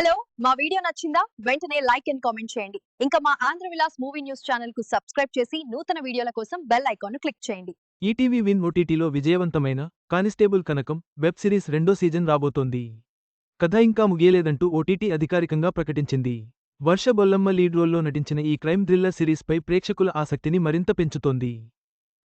Hello మా video నచ్చిందా? వెంటనే లైక్ అండ్ కామెంట్ చేయండి. ఇంకా మా ఆంధ్ర విలాస్ మూవీ న్యూస్ ఛానల్కు సబ్స్క్రైబ్ చేసి నూతన వీడియోల కోసం బెల్ ఐకాన్ క్లిక్ చేయండి. ఈటీవీ విన్ ఓటీటీలో విజయవంతమైన కానిస్టేబుల్ కనకం వెబ్ సిరీస్ రెండో సీజన్ రాబోతోంది. కథ ఇంకా ముగియలేదంటూ ఓటీటీ అధికారికంగా ప్రకటించింది. వర్ష బొల్లమ్మ లీడ్ రోల్లో నటించిన ఈ క్రైమ్ థ్రిల్లర్ సిరీస్పై ప్రేక్షకుల ఆసక్తిని మరింత పెంచుతోంది.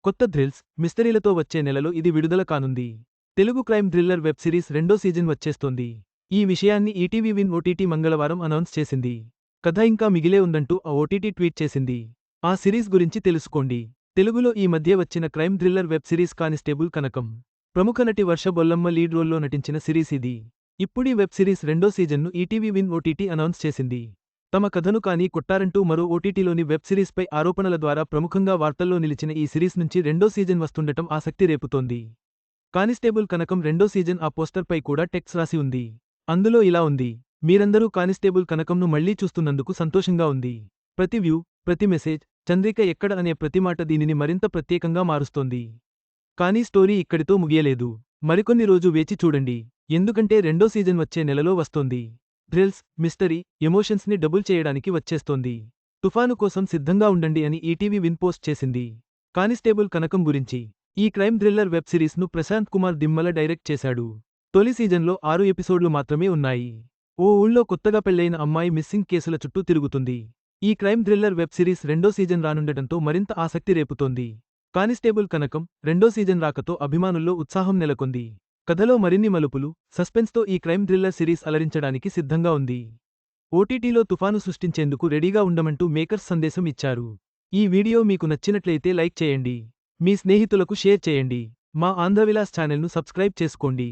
కొత్త థ్రిల్స్ మిస్టరీలతో వచ్చే నెలలో ఇది విడుదల కానుంది. Telugu crime thriller web series రెండో సీజన్ వచ్చేస్తోంది. ఈ విషయాన్ని ఈటీవీ విన్ ఓటీటీ మంగళవారం అనౌన్స్ చేసింది. కథ ఇంకా మిగిలే ఉందంటూ ఆ ఓటీటీ ట్వీట్ చేసింది. ఆ సిరీస్ గురించి తెలుసుకోండి. తెలుగులో ఈ మధ్య వచ్చిన crime thriller web series constable Kanakam. ప్రముఖ నటి వర్ష బొల్లమ్మ లీడ్ రోల్లో నటించిన సిరీస్ ఇది. ఇప్పుడీ వెబ్ సిరీస్ రెండో సీజన్ను ఈటీవీ విన్ ఓటీటీ అనౌన్స్ చేసింది. తమ కథను కానీ కొట్టారంటూ మరో ఓటీటీలోని వెబ్ సిరీస్పై ఆరోపణల ద్వారా ప్రముఖంగా వార్తల్లో నిలిచిన ఈ సిరీస్ నుంచి రెండో సీజన్ వస్తుండటం ఆసక్తి రేపుతోంది. కానిస్టేబుల్ కనకం రెండో సీజన్ ఆ పోస్టర్పై కూడా టెక్స్ రాసి ఉంది. అందులో ఇలా ఉంది. మీరందరూ కానిస్టేబుల్ కనకంను మళ్ళీ చూస్తున్నందుకు సంతోషంగా ఉంది. ప్రతి వ్యూ ప్రతి మెసేజ్ చంద్రిక ఎక్కడ అనే ప్రతి మాట దీనిని మరింత ప్రత్యేకంగా మారుస్తోంది. కానీ స్టోరీ ఇక్కడితో ముగియలేదు. మరికొన్ని రోజు వేచి చూడండి. ఎందుకంటే రెండో సీజన్ వచ్చే నెలలో వస్తోంది. థ్రిల్స్ మిస్టరీ ఎమోషన్స్ని డబుల్ చేయడానికి వచ్చేస్తోంది. తుఫాను కోసం సిద్ధంగా ఉండండి అని ఈటీవీ విన్ పోస్ట్ చేసింది. కానిస్టేబుల్ కనకం గురించి. ఈ క్రైమ్ థ్రిల్లర్ వెబ్ సిరీస్ను ప్రశాంత్ కుమార్ దిమ్మల డైరెక్ట్ చేశాడు. తొలి సీజన్లో ఆరు ఎపిసోడ్లు మాత్రమే ఉన్నాయి. ఓ ఊళ్ళో కొత్తగా పెళ్ళైన అమ్మాయి మిస్సింగ్ కేసుల చుట్టూ తిరుగుతుంది. ఈ క్రైమ్ థ్రిల్లర్ వెబ్ సిరీస్ రెండో సీజన్ రానుండటంతో మరింత ఆసక్తి రేపుతోంది. కానిస్టేబుల్ కనకం రెండో సీజన్ రాకతో అభిమానుల్లో ఉత్సాహం నెలకొంది. కథలో మరిన్ని మలుపులు సస్పెన్స్తో ఈ క్రైమ్ థ్రిల్లర్ సిరీస్ అలరించడానికి సిద్ధంగా ఉంది. ఓటీటీలో తుఫాను సృష్టించేందుకు రెడీగా ఉండమంటూ మేకర్స్ సందేశం ఇచ్చారు. ఈ వీడియో మీకు నచ్చినట్లయితే లైక్ చేయండి. మీ స్నేహితులకు షేర్ చేయండి. మా ఆంధ్రవిలాస్ ఛానల్ను సబ్స్క్రైబ్ చేసుకోండి.